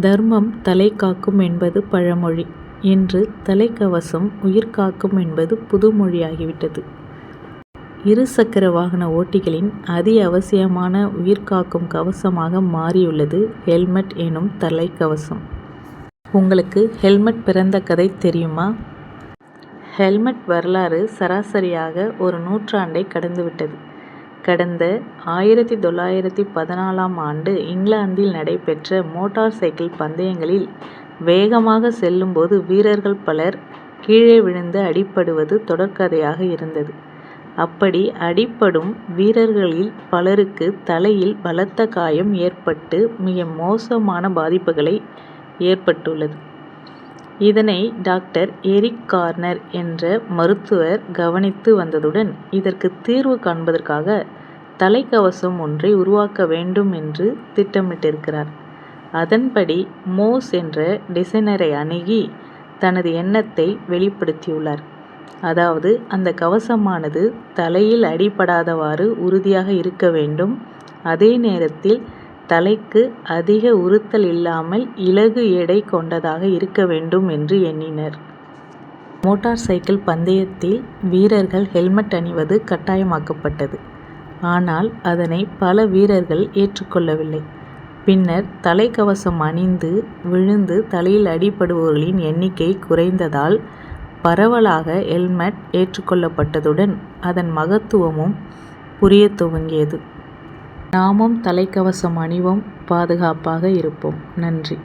தர்மம் தலை காக்கும் என்பது பழமொழி. இன்று தலைக்கவசம் உயிர் காக்கும் என்பது புதுமொழியாகிவிட்டது. இருசக்கர வாகன ஓட்டிகளின் அதி அவசியமான உயிர் காக்கும் கவசமாக மாறியுள்ளது ஹெல்மெட் எனும் தலைக்கவசம். உங்களுக்கு ஹெல்மெட் பிறந்த கதை தெரியுமா? ஹெல்மெட் வரலாறு சராசரியாக ஒரு நூற்றாண்டை கடந்துவிட்டது. கடந்த ஆயிரத்தி தொள்ளாயிரத்தி பதினாலாம் ஆண்டு இங்கிலாந்தில் நடைபெற்ற மோட்டார் சைக்கிள் பந்தயங்களில் வேகமாக செல்லும்போது வீரர்கள் பலர் கீழே விழுந்து அடிபடுவது தொடர்கதையாக இருந்தது. அப்படி அடிபடும் வீரர்களில் பலருக்கு தலையில் பலத்த காயம் ஏற்பட்டு மிக மோசமான பாதிப்புகளை ஏற்பட்டுள்ளது. இதனை டாக்டர் எரிக் கார்னர் என்ற மருத்துவர் கவனித்து வந்ததுடன் இதற்கு தீர்வு காண்பதற்காக தலைக்கவசம் ஒன்றை உருவாக்க வேண்டும் என்று திட்டமிட்டிருக்கிறார். அதன்படி மோஸ் என்ற டிசைனரை அணுகி தனது எண்ணத்தை வெளிப்படுத்தியுள்ளார். அதாவது அந்த கவசமானது தலையில் அடிபடாதவாறு உறுதியாக இருக்க வேண்டும். அதே நேரத்தில் தலைக்கு அதிக உறுத்தல் இல்லாமல் இலகு எடை கொண்டதாக இருக்க வேண்டும் என்று எண்ணினர். மோட்டார் சைக்கிள் பந்தயத்தில் வீரர்கள் ஹெல்மெட் அணிவது கட்டாயமாக்கப்பட்டது. ஆனால் அதனை பல வீரர்கள் ஏற்றுக்கொள்ளவில்லை பின்னர் தலைக்கவசம் அணிந்து விழுந்து தலையில் அடிபடுபவர்களின் எண்ணிக்கை குறைந்ததால் பரவலாக ஹெல்மெட் ஏற்றுக்கொள்ளப்பட்டதுடன் அதன் மகத்துவமும் புரியத் துவங்கியது. நாமும் தலைக்கவசம் அணிவோம் பாதுகாப்பாக இருப்போம். நன்றி.